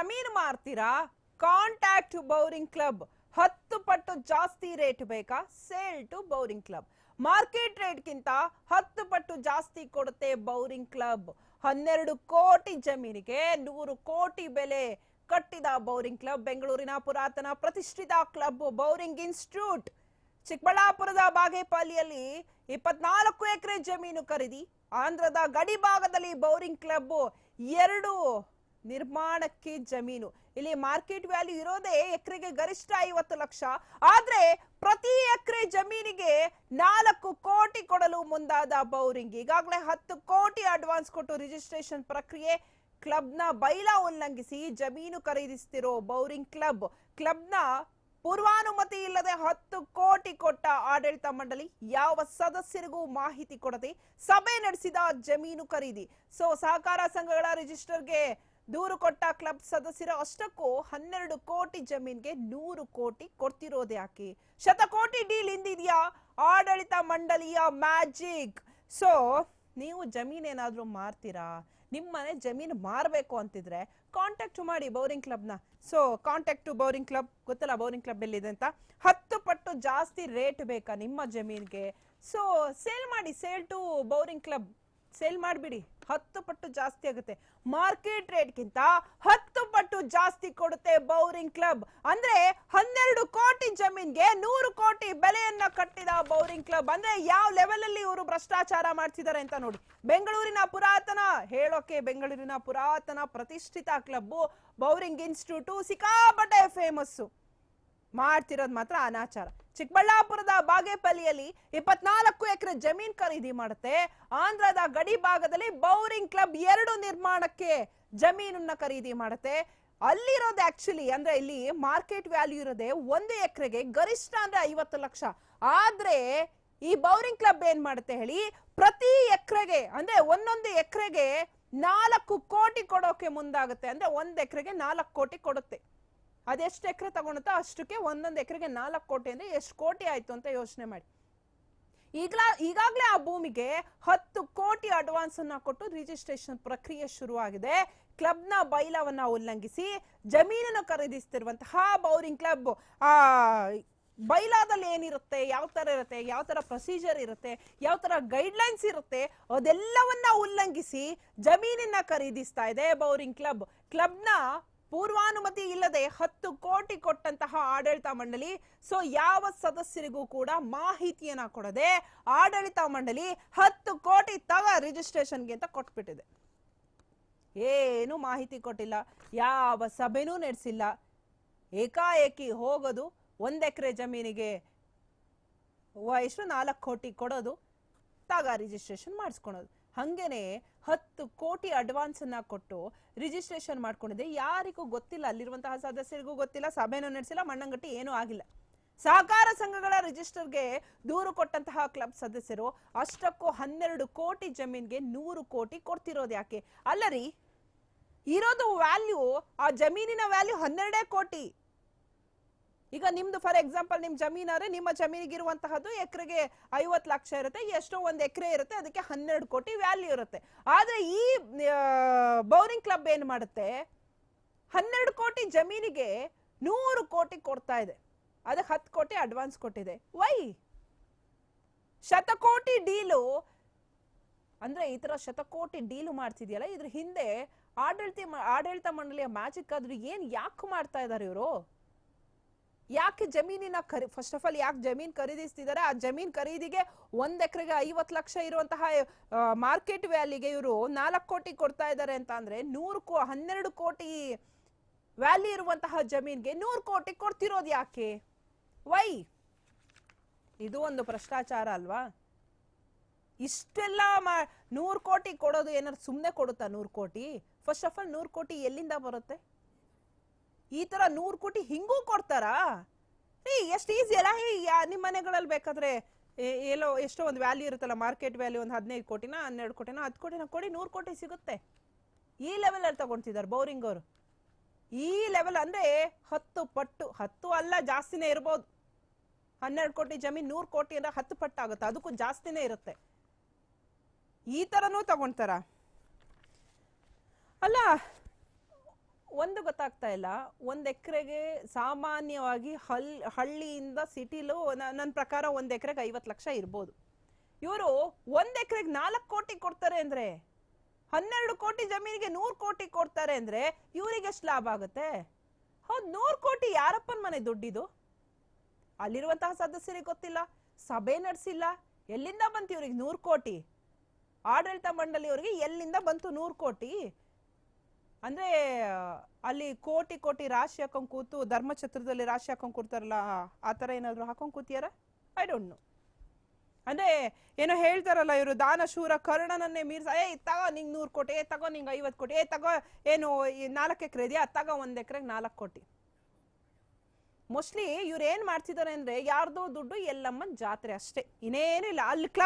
ಜಮೀನು ಮಾರ್ತೀರಾ? Contact Bowring club ಹತ್ತು ಪಟ್ಟು ಜಾಸ್ತಿ ರೇಟ್ ಬೇಕಾ? Sale to Bowring club market ರೇಟ್ಗಿಂತ ಹತ್ತು ಪಟ್ಟು ಜಾಸ್ತಿ ಕೊಡುತ್ತೆ ಬೌರಿಂಗ್ ಕ್ಲಬ್ ಹನ್ನೆರಡು ಕೋಟಿ ಜಮೀನಿಗೆ ನೂರು ಕೋಟಿ ಬೆಲೆ ಕಟ್ಟಿದ ಬೌರಿಂಗ್ ಕ್ಲಬ್ ಬೆಂಗಳೂರಿನ ಪುರಾತನ ಪ್ರತಿಷ್ಠಿತ ಕ್ಲಬ್ ಬೌರಿಂಗ್ ಇನ್ಸ್ಟಿಟ್ಯೂಟ್ ಚಿಕ್ಕಬಳ್ಳಾಪುರದ ಬಾಗೇಪಲ್ಲಿಯಲ್ಲಿ ಇಪ್ಪತ್ನಾಲ್ಕು ಎಕರೆ ಜಮೀನು ಖರೀದಿ. ಆಂಧ್ರದ ಗಡಿ ಭಾಗದಲ್ಲಿ ಬೌರಿಂಗ್ ಕ್ಲಬ್ ಎರಡು ನಿರ್ಮಾಣಕ್ಕೆ ಜಮೀನು. ಇಲ್ಲಿ ಮಾರ್ಕೆಟ್ ವ್ಯಾಲ್ಯೂ ಇರೋದೇ ಎಕರೆಗೆ ಗರಿಷ್ಠ ಐವತ್ತು ಲಕ್ಷ. ಆದ್ರೆ ಪ್ರತಿ ಎಕರೆ ಜಮೀನಿಗೆ ನಾಲ್ಕು ಕೋಟಿ ಕೊಡಲು ಮುಂದಾದ ಬೌರಿಂಗ್. ಈಗಾಗಲೇ ಹತ್ತು ಕೋಟಿ ಅಡ್ವಾನ್ಸ್ ಕೊಟ್ಟು ರಿಜಿಸ್ಟ್ರೇಷನ್ ಪ್ರಕ್ರಿಯೆ. ಕ್ಲಬ್ನ ಬೈಲಾ ಉಲ್ಲಂಘಿಸಿ ಜಮೀನು ಖರೀದಿಸ್ತಿರೋ ಬೌರಿಂಗ್ ಕ್ಲಬ್. ಕ್ಲಬ್ನ ಪೂರ್ವಾನುಮತಿ ಇಲ್ಲದೆ ಹತ್ತು ಕೋಟಿ ಕೊಟ್ಟ ಆಡಳಿತ ಮಂಡಳಿ ಯಾವ ಸದಸ್ಯರಿಗೂ ಮಾಹಿತಿ ಕೊಡದೆ ಸಭೆ ನಡೆಸಿದ ಜಮೀನು ಖರೀದಿ. ಸೊ ಸಹಕಾರ ಸಂಘಗಳ ರಿಜಿಸ್ಟರ್ಗೆ ದೂರು ಕೊಟ್ಟ ಕ್ಲಬ್ ಸದಸ್ಯರ ಅಷ್ಟಕ್ಕೂ ಹನ್ನೆರಡು ಕೋಟಿ ಜಮೀನ್ಗೆ ನೂರು ಕೋಟಿ ಕೊಡ್ತಿರೋದು ಯಾಕೆ? ಶತಕೋಟಿ ಡೀಲ್ ಹಿಂದಿದ್ಯಾ ಆಡಳಿತ ಮಂಡಳಿಯ ಮ್ಯಾಜಿಕ್. ಸೊ ನೀವು ಜಮೀನ್ ಏನಾದ್ರೂ ಮಾರ್ತೀರಾ? ನಿಮ್ಮನೆ ಜಮೀನು ಮಾರಬೇಕು ಅಂತಿದ್ರೆ ಕಾಂಟ್ಯಾಕ್ಟ್ ಮಾಡಿ ಬೌರಿಂಗ್ ಕ್ಲಬ್ನ so contact to Bowring club ಗೊತ್ತಲ್ಲ ಬೌರಿಂಗ್ ಕ್ಲಬ್ ಎಲ್ಲಿದೆ ಅಂತ? ಹತ್ತು ಪಟ್ಟು ಜಾಸ್ತಿ ರೇಟ್ ಬೇಕಾ ನಿಮ್ಮ ಜಮೀನ್ಗೆ? ಸೊ ಸೇಲ್ ಮಾಡಿ sale to Bowring club sale ಮಾಡಿಬಿಡಿ. ಹತ್ತು ಪಟ್ಟು ಜಾಸ್ತಿ ಆಗುತ್ತೆ. ಮಾರ್ಕೆಟ್ ರೇಟ್ಗಿಂತ ಹತ್ತು ಪಟ್ಟು ಜಾಸ್ತಿ ಕೊಡುತ್ತೆ ಬೌರಿಂಗ್ ಕ್ಲಬ್ ಅಂದ್ರೆ ಹನ್ನೆರಡು ಕೋಟಿ ಜಮೀನ್ಗೆ ನೂರು ಕೋಟಿ ಬೆಲೆಯನ್ನ ಕಟ್ಟಿದ ಬೌರಿಂಗ್ ಕ್ಲಬ್ ಅಂದ್ರೆ ಯಾವ ಲೆವೆಲ್ ಅಲ್ಲಿ ಇವರು ಭ್ರಷ್ಟಾಚಾರ ಮಾಡ್ತಿದ್ದಾರೆ ಅಂತ ನೋಡಿ. ಬೆಂಗಳೂರಿನ ಪುರಾತನ, ಹೇಳೋಕೆ ಬೆಂಗಳೂರಿನ ಪುರಾತನ ಪ್ರತಿಷ್ಠಿತ ಕ್ಲಬ್ ಬೌರಿಂಗ್ ಇನ್ಸ್ಟಿಟ್ಯೂಟ್ ಸಿಕ್ಕಾಪಟ್ಟೆ ಫೇಮಸ್ಸು ಮಾಡ್ತಿರೋದು ಮಾತ್ರ ಅನಾಚಾರ. ಚಿಕ್ಕಬಳ್ಳಾಪುರದ ಬಾಗೇಪಲ್ಲಿಯಲ್ಲಿ ಇಪ್ಪತ್ನಾಲ್ಕು ಎಕರೆ ಜಮೀನ್ ಖರೀದಿ ಮಾಡುತ್ತೆ. ಆಂಧ್ರದ ಗಡಿ ಭಾಗದಲ್ಲಿ ಬೌರಿಂಗ್ ಕ್ಲಬ್ ಎರಡು ನಿರ್ಮಾಣಕ್ಕೆ ಜಮೀನನ್ನ ಖರೀದಿ ಮಾಡುತ್ತೆ. ಅಲ್ಲಿರೋದು ಆಕ್ಚುಲಿ ಅಂದ್ರೆ ಇಲ್ಲಿ ಮಾರ್ಕೆಟ್ ವ್ಯಾಲ್ಯೂ ಇರೋದೆ ಒಂದು ಎಕರೆಗೆ ಗರಿಷ್ಠ ಅಂದ್ರೆ ಐವತ್ತು ಲಕ್ಷ. ಆದ್ರೆ ಈ ಬೌರಿಂಗ್ ಕ್ಲಬ್ ಏನ್ ಮಾಡುತ್ತೆ ಹೇಳಿ, ಪ್ರತಿ ಎಕರೆಗೆ ಅಂದ್ರೆ ಒಂದೊಂದು ಎಕರೆಗೆ ನಾಲ್ಕು ಕೋಟಿ ಕೊಡೋಕೆ ಮುಂದಾಗುತ್ತೆ. ಅಂದ್ರೆ ಒಂದ್ ಎಕರೆಗೆ ನಾಲ್ಕು ಕೋಟಿ ಕೊಡುತ್ತೆ. ಅದೆಷ್ಟು ಎಕರೆ ತಗೊಳುತ್ತೋ ಅಷ್ಟಕ್ಕೆ ಒಂದೊಂದು ಎಕರೆಗೆ ನಾಲ್ಕು ಕೋಟಿ ಅಂದ್ರೆ ಎಷ್ಟು ಕೋಟಿ ಆಯ್ತು ಅಂತ ಯೋಚನೆ ಮಾಡಿ. ಈಗಲ, ಈಗಾಗಲೇ ಆ ಭೂಮಿಗೆ ಹತ್ತು ಕೋಟಿ ಅಡ್ವಾನ್ಸ್ ಅನ್ನ ಕೊಟ್ಟು ರಿಜಿಸ್ಟ್ರೇಷನ್ ಪ್ರಕ್ರಿಯೆ ಶುರುವಾಗಿದೆ. ಕ್ಲಬ್ನ ಬೈಲಾವನ್ನ ಉಲ್ಲಂಘಿಸಿ ಜಮೀನನ್ನು ಖರೀದಿಸ್ತಿರುವಂತಹ ಬೌರಿಂಗ್ ಕ್ಲಬ್ ಆ, ಬೈಲಾದಲ್ಲಿ ಏನಿರುತ್ತೆ, ಯಾವ ತರ ಇರುತ್ತೆ, ಯಾವ ತರ ಪ್ರೊಸೀಜರ್ ಇರುತ್ತೆ, ಯಾವ ತರ ಗೈಡ್ಲೈನ್ಸ್ ಇರುತ್ತೆ, ಅದೆಲ್ಲವನ್ನ ಉಲ್ಲಂಘಿಸಿ ಜಮೀನನ್ನ ಖರೀದಿಸ್ತಾ ಇದೆ ಬೌರಿಂಗ್ ಕ್ಲಬ್ ಕ್ಲಬ್ನ ಪೂರ್ವಾನುಮತಿ ಇಲ್ಲದೆ ಹತ್ತು ಕೋಟಿ ಕೊಟ್ಟಂತಹ ಆಡಳಿತ ಮಂಡಳಿ, ಸೊ ಯಾವ ಸದಸ್ಯರಿಗೂ ಕೂಡ ಮಾಹಿತಿಯನ್ನ ಕೊಡದೆ ಆಡಳಿತ ಮಂಡಳಿ ಹತ್ತು ಕೋಟಿ ತಗ ರಿಜಿಸ್ಟ್ರೇಷನ್ಗೆ ಅಂತ ಕೊಟ್ಬಿಟ್ಟಿದೆ. ಏನು ಮಾಹಿತಿ ಕೊಟ್ಟಿಲ್ಲ, ಯಾವ ಸಭೆನೂ ನಡೆಸಿಲ್ಲ. ಏಕಾಏಕಿ ಹೋಗೋದು ಒಂದ್ ಎಕರೆ ಜಮೀನಿಗೆ ಎಷ್ಟು ನಾಲ್ಕು ಕೋಟಿ ಕೊಡೋದು, ತಗ ರಿಜಿಸ್ಟ್ರೇಷನ್ ಮಾಡಿಸ್ಕೊಳೋದು. ಹಂಗೇನೆ ಹತ್ತು ಕೋಟಿ ಅಡ್ವಾನ್ಸ್ ಅನ್ನ ಕೊಟ್ಟು ರಿಜಿಸ್ಟ್ರೇಷನ್ ಮಾಡ್ಕೊಂಡಿದೆ. ಯಾರಿಗೂ ಗೊತ್ತಿಲ್ಲ, ಅಲ್ಲಿರುವಂತಹ ಸದಸ್ಯರಿಗೂ ಗೊತ್ತಿಲ್ಲ, ಸಭೆನೂ ನಡೆಸಿಲ್ಲ, ಮಣ್ಣಂಗಟ್ಟಿ ಏನೂ ಆಗಿಲ್ಲ. ಸಹಕಾರ ಸಂಘಗಳ ರಿಜಿಸ್ಟರ್ಗೆ ದೂರು ಕೊಟ್ಟಂತಹ ಕ್ಲಬ್ ಸದಸ್ಯರು ಅಷ್ಟಕ್ಕೂ ಹನ್ನೆರಡು ಕೋಟಿ ಜಮೀನ್ಗೆ ನೂರು ಕೋಟಿ ಕೊಡ್ತಿರೋದು ಯಾಕೆ? ಅಲ್ಲರಿ, ಇರೋದು ವ್ಯಾಲ್ಯೂ ಆ ಜಮೀನಿನ ವ್ಯಾಲ್ಯೂ ಹನ್ನೆರಡೇ ಕೋಟಿ. ಈಗ ನಿಮ್ದು ಫಾರ್ ಎಕ್ಸಾಂಪಲ್ ನಿಮ್ ಜಮೀನಾದ್ರೆ ನಿಮ್ಮ ಜಮೀನಿಗೆ ಇರುವಂತಹದ್ದು ಎಕರೆಗೆ ಐವತ್ತು ಲಕ್ಷ ಇರುತ್ತೆ, ಎಷ್ಟೋ ಒಂದು ಎಕರೆ ಇರುತ್ತೆ, ಅದಕ್ಕೆ ಹನ್ನೆರಡು ಕೋಟಿ ವ್ಯಾಲ್ಯೂ ಇರುತ್ತೆ. ಆದ್ರೆ ಈ ಬೌರಿಂಗ್ ಕ್ಲಬ್ ಏನ್ ಮಾಡುತ್ತೆ? ಹನ್ನೆರಡು ಕೋಟಿ ಜಮೀನಿಗೆ ನೂರು ಕೋಟಿ ಕೊಡ್ತಾ ಇದೆ. ಅದಕ್ಕೆ ಹತ್ತು ಕೋಟಿ ಅಡ್ವಾನ್ಸ್ ಕೊಟ್ಟಿದೆ. ವೈ ಶತಕೋಟಿ ಡೀಲು, ಅಂದ್ರೆ ಈ ತರ ಶತಕೋಟಿ ಡೀಲು ಮಾಡ್ತಿದ್ಯಲ್ಲ, ಇದ್ರ ಹಿಂದೆ ಆಡಳಿತ ಆಡಳಿತ ಮಂಡಳಿಯ ಮ್ಯಾಜಿಕ್ ಆದ್ರೂ ಏನ್ ಯಾಕೆ ಮಾಡ್ತಾ ಇದಾರೆ ಇವರು? ಯಾಕೆ ಜಮೀನಿನ ಖರೀ ಫಸ್ಟ್ ಆಫ್ ಆಲ್ ಯಾಕೆ ಜಮೀನ್ ಖರೀದಿಸ್ತಿದ್ದಾರೆ ಆ ಜಮೀನ್ ಖರೀದಿಗೆ ಒಂದ್ ಎಕರೆಗೆ ಐವತ್ತು ಲಕ್ಷ ಇರುವಂತಹ ಮಾರ್ಕೆಟ್ ವ್ಯಾಲಿಗೆ ಇವರು ನಾಲ್ಕು ಕೋಟಿ ಕೊಡ್ತಾ ಇದ್ದಾರೆ ಅಂತ ಅಂದ್ರೆ ನೂರು ಕೋ, ಹನ್ನೆರಡು ಕೋಟಿ ವ್ಯಾಲಿ ಇರುವಂತಹ ಜಮೀನ್ಗೆ ನೂರು ಕೋಟಿ ಕೊಡ್ತಿರೋದು ಯಾಕೆ? ವೈ ಇದು ಒಂದು ಭ್ರಷ್ಟಾಚಾರ ಅಲ್ವಾ? ಇಷ್ಟೆಲ್ಲ ಮಾ, ನೂರು ಕೋಟಿ ಕೊಡೋದು ಏನಾದ್ರು ಸುಮ್ಮನೆ ಕೊಡುತ್ತಾ ನೂರು ಕೋಟಿ? ಫಸ್ಟ್ ಆಫ್ ಆಲ್ ನೂರು ಕೋಟಿ ಎಲ್ಲಿಂದ ಬರುತ್ತೆ? ಈ ತರ ನೂರು ಕೋಟಿ ಹಿಂಗೂ ಕೊಡ್ತಾರಾ? ಏ, ಎಷ್ಟು ಈಸಿ ಅಲ್ಲ. ನಿಮ್ಮ ಮನೆಗಳಲ್ಲಿ ಬೇಕಾದ್ರೆ ಎಲ್ಲೋ ಎಷ್ಟೋ ಒಂದು ವ್ಯಾಲ್ಯೂ ಇರುತ್ತಲ್ಲ ಮಾರ್ಕೆಟ್ ವ್ಯಾಲ್ಯೂ ಒಂದು ಹದಿನೈದು ಕೋಟಿನ, ಹನ್ನೆರಡು ಕೋಟಿನ, ಹತ್ತು ಕೋಟಿನ ಕೊಡಿ, ನೂರು ಕೋಟಿ ಸಿಗುತ್ತೆ. ಈ ಲೆವೆಲಲ್ಲಿ ಅಲ್ಲಿ ತಗೊಂತಿದ್ದಾರೆ ಬೌರಿಂಗ್ ಅವರು. ಈ ಲೆವೆಲ್ ಅಂದ್ರೆ ಹತ್ತು ಪಟ್ಟು, ಹತ್ತು ಅಲ್ಲ, ಜಾಸ್ತಿನೇ ಇರ್ಬೋದು. ಹನ್ನೆರಡು ಕೋಟಿ ಜಮೀನ್ ನೂರು ಕೋಟಿ ಅಂದ್ರೆ ಹತ್ತು ಪಟ್ಟು ಆಗುತ್ತೆ ಅದಕ್ಕೂ ಜಾಸ್ತಿನೇ ಇರುತ್ತೆ. ಈ ತರನೂ ತಗೊಂತಾರ? ಅಲ್ಲ ಒಂದು ಗೊತ್ತಾಗ್ತಾ ಇಲ್ಲ. ಒಂದ್ ಎಕರೆಗೆ ಸಾಮಾನ್ಯವಾಗಿ ಹಲ್, ಹಳ್ಳಿಯಿಂದ ಸಿಟಿಲು ನನ್ನ ಪ್ರಕಾರ ಒಂದು ಎಕರೆಗೆ ಐವತ್ತು ಲಕ್ಷ ಇರ್ಬೋದು. ಇವರು ಒಂದು ಎಕರೆಗೆ ನಾಲ್ಕು ಕೋಟಿ ಕೊಡ್ತಾರೆ ಅಂದ್ರೆ, ಹನ್ನೆರಡು ಕೋಟಿ ಜಮೀನಿಗೆ ನೂರು ಕೋಟಿ ಕೊಡ್ತಾರೆ ಅಂದ್ರೆ ಇವರಿಗೆ ಎಷ್ಟು ಲಾಭ ಆಗುತ್ತೆ? ಹೌದು, ನೂರು ಕೋಟಿ ಯಾರಪ್ಪನ ಮನೆ ದುಡ್ಡಿದು? ಅಲ್ಲಿರುವಂತಹ ಸದಸ್ಯರಿಗೆ ಗೊತ್ತಿಲ್ಲ, ಸಭೆ ನಡೆಸಿಲ್ಲ, ಎಲ್ಲಿಂದ ಬಂತು ಇವ್ರಿಗೆ ನೂರು ಕೋಟಿ? ಆಡಳಿತ ಮಂಡಳಿಯವರಿಗೆ ಎಲ್ಲಿಂದ ಬಂತು ನೂರು ಕೋಟಿ? ಅಂದ್ರೆ ಅಲ್ಲಿ ಕೋಟಿ ಕೋಟಿ ರಾಶಿ ಹಾಕೊಂಡ್ ಕೂತು ಧರ್ಮಛತ್ರದಲ್ಲಿ ರಾಶಿ ಹಾಕೊಂಡ್ ಕೂರ್ತಾರಲ್ಲ, ಆ ಥರ ಏನಾದ್ರು ಹಾಕೊಂಡ್ ಕೂತಿಯಾರ? ಐ ಡೋಂಟ್ ನೋ ಅಂದ್ರೆ, ಏನೋ ಹೇಳ್ತಾರಲ್ಲ ಇವರು, ದಾನ, ಶೂರ, ಕರ್ಣನನ್ನೇ ಮೀರ್ಸ ಏ ತಗೋ ನಿಂಗ್ ನೂರು ಕೋಟಿ ಏ ತಗೋ ನಿಂಗ್ ಐವತ್ ಕೋಟಿ ಏ ತಗೋ ಏನು ನಾಲ್ಕು ಎಕರೆ ಇದೆಯಾ, ತಗೋ ಒಂದ್ ಎಕರೆಗೆ ನಾಲ್ಕು ಕೋಟಿ. ಮೋಸ್ಟ್ಲಿ ಇವ್ರು ಏನ್ ಮಾಡ್ತಿದ್ದಾರೆ ಅಂದ್ರೆ, ಯಾರ್ದೋ ದುಡ್ಡು ಎಲ್ಲಮ್ಮನ್ ಜಾತ್ರೆ ಅಷ್ಟೇ. ಇನ್ನೇನಿಲ್ಲ, ಅಲ್ಲಿ ಕ್ಲಬ್